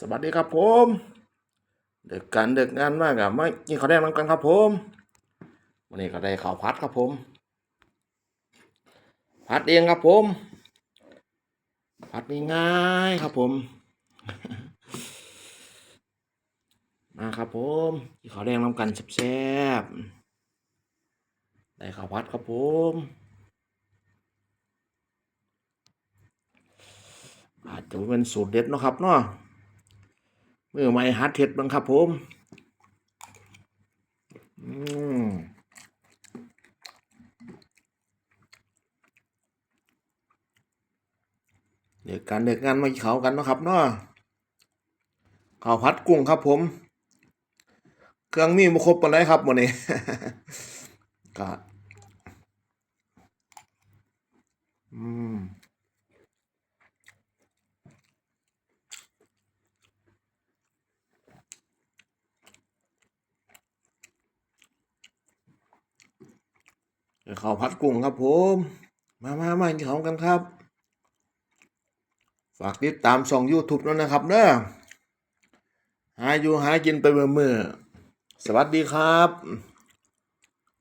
สวัสดีครับผมเด็กกันเด็กงานมากอะไม่กินข้าวแดงน้ำกันครับผมวันนี้ก็ได้ข้าวผัดครับผมผัดเองครับผมผัดง่ายๆครับผม มาครับผมกินข้าวแดงน้ำกันแซ่บๆได้ข้าวผัดครับผมอาจจะเป็นสูตรเด็ดนะครับเนาะ มือใหม่ฮัดเห็ดบ้างครับผมอืมเด็กกันเด็กงานมาเขากันนะครับเนาะข้าวผัดกุ้งครับผม เครื่องมีมาครบปานใดครับวันนี้ก็อืม ข้าวผัดกุ้งครับผม มามามากินข้าวกันครับ ฝากติดตามช่อง YouTube ด้วยนะครับเด้อหาอยู่หากินไปเมื่อเมื่อสวัสดีครับ